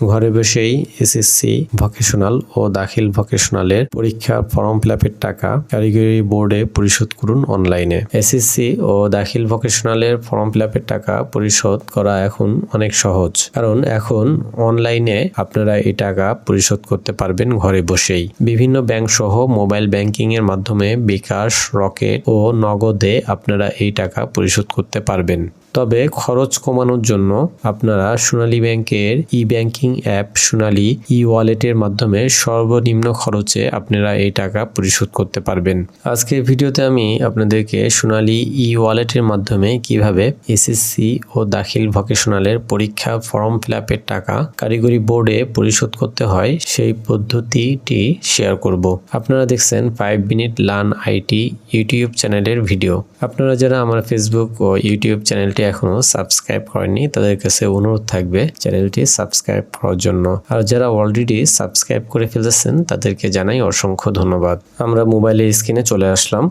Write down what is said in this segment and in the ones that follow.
ঘরে বসেই SSC vocational ও দাখিল ভকেশনালের পরীক্ষার ফর্ম ফিল টাকা কারিগরি বোর্ডে পরিশোধ করুন অনলাইনে এসএসসি ও দাখিল ভকেশনালের ফর্ম ফিল টাকা পরিশোধ করা এখন অনেক সহজ। কারণ এখন অনলাইনে আপনারা এই টাকা পরিশোধ করতে পারবেন ঘরে বসেই। বিভিন্ন ব্যাংক সহ মোবাইল ব্যাংকিং এর মাধ্যমে বিকাশ, রকেট ও নগদে আপনারা এই টাকা পরিশোধ করতে পারবেন। তবে খরচ কমানোর জন্য আপনারা সোনালী ব্যাংকের ই ব্যাংকিং অ্যাপ সোনালী ই ওয়ালেটের মাধ্যমে সর্বনিম্ন খরচে আপনারা এই টাকা পরিশোধ করতে পারবেন। আজকের ভিডিওতে আমি আপনাদেরকে সোনালী ই ওয়ালেটের মাধ্যমে কীভাবে এসএসসি ও দাখিল ভকেশনালের পরীক্ষা ফর্ম ফিল টাকা কারিগরি বোর্ডে পরিশোধ করতে হয়, সেই পদ্ধতিটি শেয়ার করব। আপনারা দেখছেন five minute learn IT YouTube চ্যানেলের ভিডিও। আপনারা যারা আমার ফেসবুক ও ইউটিউব চ্যানেলটি এখনও সাবস্ক্রাইব করেননি, তাদের কাছে অনুরোধ থাকবে চ্যানেলটি সাবস্ক্রাইব করার জন্য। আর যারা অলরেডি সাবস্ক্রাইব করে ফেলেছেন, তাদেরকে জানাই অসংখ্য ধন্যবাদ। আমরা মোবাইলের স্ক্রিনে চলে আসলাম।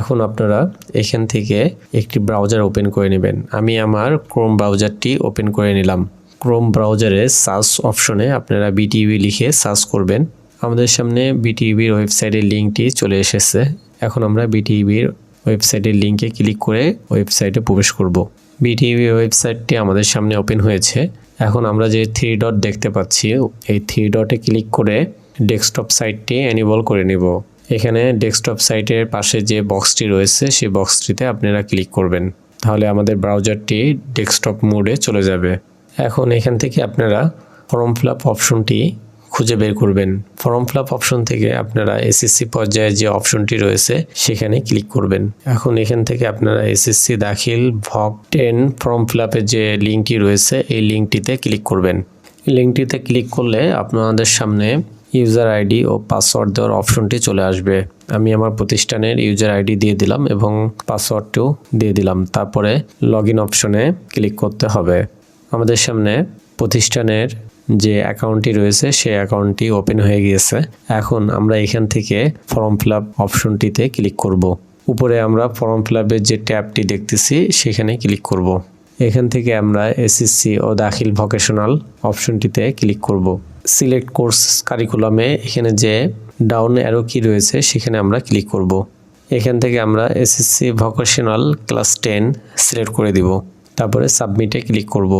এখন আপনারা এখান থেকে একটি ব্রাউজার ওপেন করে নেবেন। আমি আমার ক্রোম ব্রাউজারটি ওপেন করে নিলাম। ক্রোম ব্রাউজারে সার্চ অপশনে আপনারা বিটিভি লিখে সার্চ করবেন। আমাদের সামনে বিটিভির ওয়েবসাইটের লিঙ্কটি চলে এসেছে। এখন আমরা বিটিভির ওয়েবসাইটের লিঙ্কে ক্লিক করে ওয়েবসাইটে প্রবেশ করব। বিটিভি ওয়েবসাইটটি আমাদের সামনে ওপেন হয়েছে। এখন আমরা যে থ্রি ডট দেখতে পাচ্ছি, এই থ্রি ডটে ক্লিক করে ডেস্কটপ সাইটটি এনেবল করে নিব। এখানে ডেস্কটপ সাইটের পাশে যে বক্সটি রয়েছে, সেই বক্সটিতে আপনারা ক্লিক করবেন। তাহলে আমাদের ব্রাউজারটি ডেস্কটপ মোডে চলে যাবে। এখন এখান থেকে আপনারা ফর্ম ফিল আপ অপশনটি খুঁজে বের করবেন। ফর্ম ফিল আপ অপশন থেকে আপনারা এসএসসি পর্যায়ে যে অপশনটি রয়েছে, সেখানে ক্লিক করবেন। এখন এখান থেকে আপনারা এসএসসি দাখিল ভক টেন ফর্ম ফিল আপের যে লিঙ্কটি রয়েছে, এই লিঙ্কটিতে ক্লিক করবেন। লিঙ্কটিতে ক্লিক করলে আপনাদের সামনে ইউজার আইডি ও পাসওয়ার্ড দেওয়ার অপশনটি চলে আসবে। আমি আমার প্রতিষ্ঠানের ইউজার আইডি দিয়ে দিলাম এবং পাসওয়ার্ডটিও দিয়ে দিলাম। তারপরে লগ ইন অপশনে ক্লিক করতে হবে। আমাদের সামনে প্রতিষ্ঠানের যে অ্যাকাউন্টটি রয়েছে, সেই অ্যাকাউন্টটি ওপেন হয়ে গিয়েছে এখন আমরা এখান থেকে ফর্ম ফিল আপ অপশনটিতে ক্লিক করব। উপরে আমরা ফর্ম ফিল আপের যে ট্যাবটি দেখতেছি, সেখানে ক্লিক করব। এখান থেকে আমরা এসএসসি ও দাখিল ভোকেশনাল অপশনটিতে ক্লিক করব। সিলেক্ট কোর্স কারিকুলামে এখানে যে ডাউন অ্যারো কি রয়েছে, সেখানে আমরা ক্লিক করব। এখান থেকে আমরা SSC vocational class ten select করে দিব তারপরে সাবমিটে ক্লিক করব।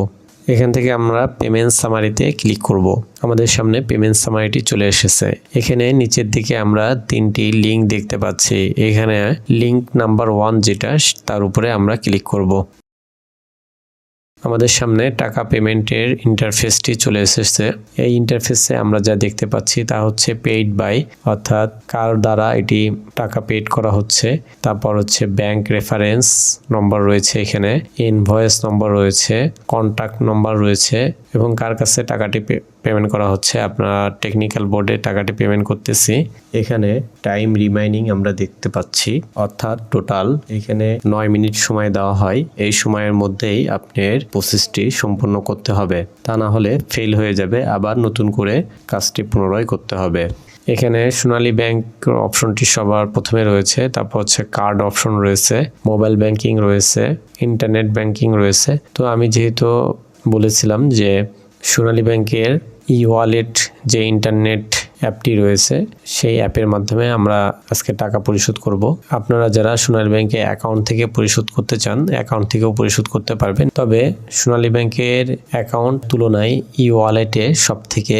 এখান থেকে আমরা পেমেন্ট সামারিতে ক্লিক করব। আমাদের সামনে পেমেন্ট সামারিটি চলে এসেছে। এখানে নিচের দিকে আমরা তিনটি লিঙ্ক দেখতে পাচ্ছি। এখানে লিঙ্ক নাম্বার ওয়ান যেটা, তার উপরে আমরা ক্লিক করব। আমাদের সামনে টাকা পেমেন্টের ইন্টারফেসটি চলে এসেছে। এই ইন্টারফেসে আমরা যা দেখতে পাচ্ছি তা হচ্ছে পেইড বাই অর্থাৎ কার দ্বারা এটি টাকা পেড করা হচ্ছে। তারপর হচ্ছে ব্যাংক রেফারেন্স নম্বর রয়েছে এখানে ইনভয়েস নম্বর রয়েছে কন্ট্যাক্ট নম্বর রয়েছে এবং কার কাছে টাকাটি পেমেন্ট করা হচ্ছে? আপনার টেকনিক্যাল বোর্ডে টাকাটি পেমেন্ট করতেছি। এখানে টাইম রিমাইনিং আমরা দেখতে পাচ্ছি। অর্থাৎ টোটাল এখানে নয় মিনিট সময় দেওয়া হয়। এই সময়ের মধ্যেই আপনার প্রসেসটি সম্পূর্ণ করতে হবে। তা না হলে ফেল হয়ে যাবে। আবার নতুন করে কাজটি পুনরায় করতে হবে। এখানে সোনালী ব্যাংক অপশনটি সবার প্রথমে রয়েছে। তারপর হচ্ছে কার্ড অপশন রয়েছে। মোবাইল ব্যাংকিং রয়েছে। ইন্টারনেট ব্যাংকিং রয়েছে। তো আমি যেহেতু বলেছিলাম যে সোনালী ব্যাংকের ই ওয়ালেট যে ইন্টারনেট অ্যাপটি রয়েছে, সেই অ্যাপের মাধ্যমে আমরা আজকে টাকা পরিশোধ করব। আপনারা যারা সোনালী ব্যাংকে অ্যাকাউন্ট থেকে পরিশোধ করতে চান অ্যাকাউন্ট থেকেও পরিশোধ করতে পারবেন। তবে সোনালী ব্যাংকের অ্যাকাউন্ট তুলনায় ই ওয়ালেটে সব থেকে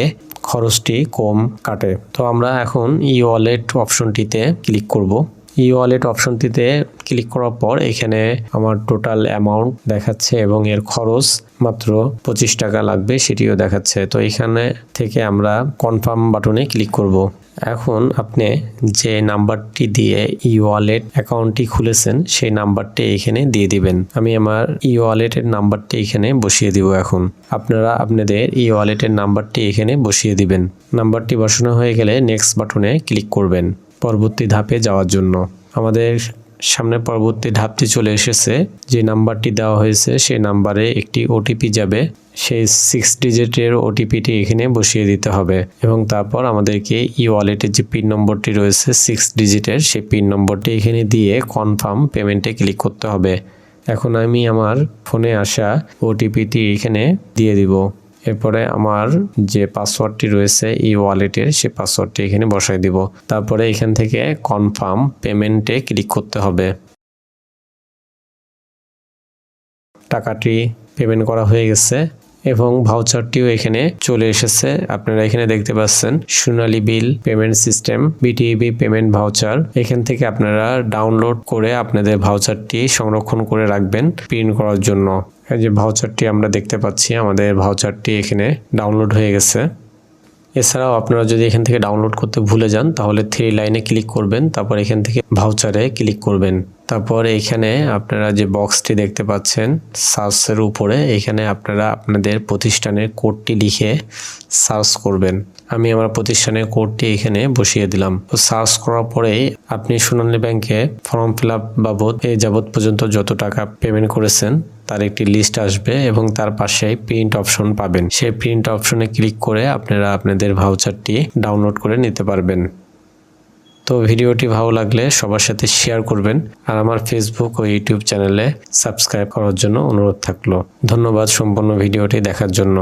খরচটি কম কাটে। তো আমরা এখন ই ওয়ালেট অপশনটিতে ক্লিক করব। ই ওয়ালেট অপশনটিতে ক্লিক করার পর এখানে আমার টোটাল অ্যামাউন্ট দেখাচ্ছে এবং এর খরচ মাত্র পঁচিশ টাকা লাগবে সেটিও দেখাচ্ছে। তো এখানে থেকে আমরা কনফার্ম বাটনে ক্লিক করব। এখন আপনি যে নাম্বারটি দিয়ে ই ওয়ালেট অ্যাকাউন্টটি খুলেছেন সেই নাম্বারটি এখানে দিয়ে দিবেন। আমি আমার ই ওয়ালেটের নাম্বারটি এখানে বসিয়ে দিব এখন। আপনারা আপনাদের ই ওয়ালেটের নাম্বারটি এখানে বসিয়ে দিবেন। নাম্বারটি বসানো হয়ে গেলে নেক্সট বাটনে ক্লিক করবেন। পরবর্তী ধাপে যাওয়ার জন্য। আমাদের সামনে পরবর্তী ধাপটি চলে এসেছে। যে নাম্বারটি দেওয়া হয়েছে সেই নাম্বারে একটি ওটিপি যাবে। সেই সিক্স ডিজিটের ওটিপিটি এখানে বসিয়ে দিতে হবে। এবং তারপর আমাদেরকে ই ওয়ালেটের যে পিন নম্বরটি রয়েছে সিক্স ডিজিটের সেই পিন নম্বরটি এখানে দিয়ে কনফার্ম পেমেন্টে ক্লিক করতে হবে। এখন আমি আমার ফোনে আসা ওটিপিটি এখানে দিয়ে দিব। এরপরে আমার যে পাসওয়ার্ডটি রয়েছে এই ওয়ালেটের সেই পাসওয়ার্ডটি এখানে বসাই দিব। তারপরে এখান থেকে কনফার্ম পেমেন্টে ক্লিক করতে হবে। টাকাটি পেমেন্ট করা হয়ে গেছে। এবং ভাউচারটিও এখানে চলে এসেছে। আপনারা এখানে দেখতে পাচ্ছেন Sonali bill payment system BTB payment voucher এখান থেকে আপনারা ডাউনলোড করে আপনাদের ভাউচারটি সংরক্ষণ করে রাখবেন প্রিন্ট করার জন্য। এই যে ভাউচারটি আমরা দেখতে পাচ্ছি, আমাদের ভাউচারটি এখানে ডাউনলোড হয়ে গেছে। এছাড়াও আপনারা যদি এখান থেকে ডাউনলোড করতে ভুলে যান, তাহলে থ্রি লাইনে ক্লিক করবেন, তারপর এখান থেকে ভাউচারে ক্লিক করবেন। তারপর এখানে আপনারা যে বক্সটি দেখতে পাচ্ছেন সার্চের উপরে এখানে আপনারা আপনাদের প্রতিষ্ঠানের কোডটি লিখে সার্চ করবেন। আমি আমার প্রতিষ্ঠানের কোডটি এখানে বসিয়ে দিলাম। সার্চ করার পরেই আপনি সোনালী ব্যাংকে ফর্ম ফিল আপ বাবদ এই যাবৎ পর্যন্ত যত টাকা পেমেন্ট করেছেন, তার একটি লিস্ট আসবে এবং তার পাশেই প্রিন্ট অপশন পাবেন। সেই প্রিন্ট অপশনে ক্লিক করে আপনারা আপনাদের ভাউচারটি ডাউনলোড করে নিতে পারবেন। তো ভিডিওটি ভালো লাগলে সবার সাথে শেয়ার করবেন আর আমার ফেসবুক ও ইউটিউব চ্যানেলে সাবস্ক্রাইব করার জন্য অনুরোধ থাকল। ধন্যবাদ সম্পূর্ণ ভিডিওটি দেখার জন্য।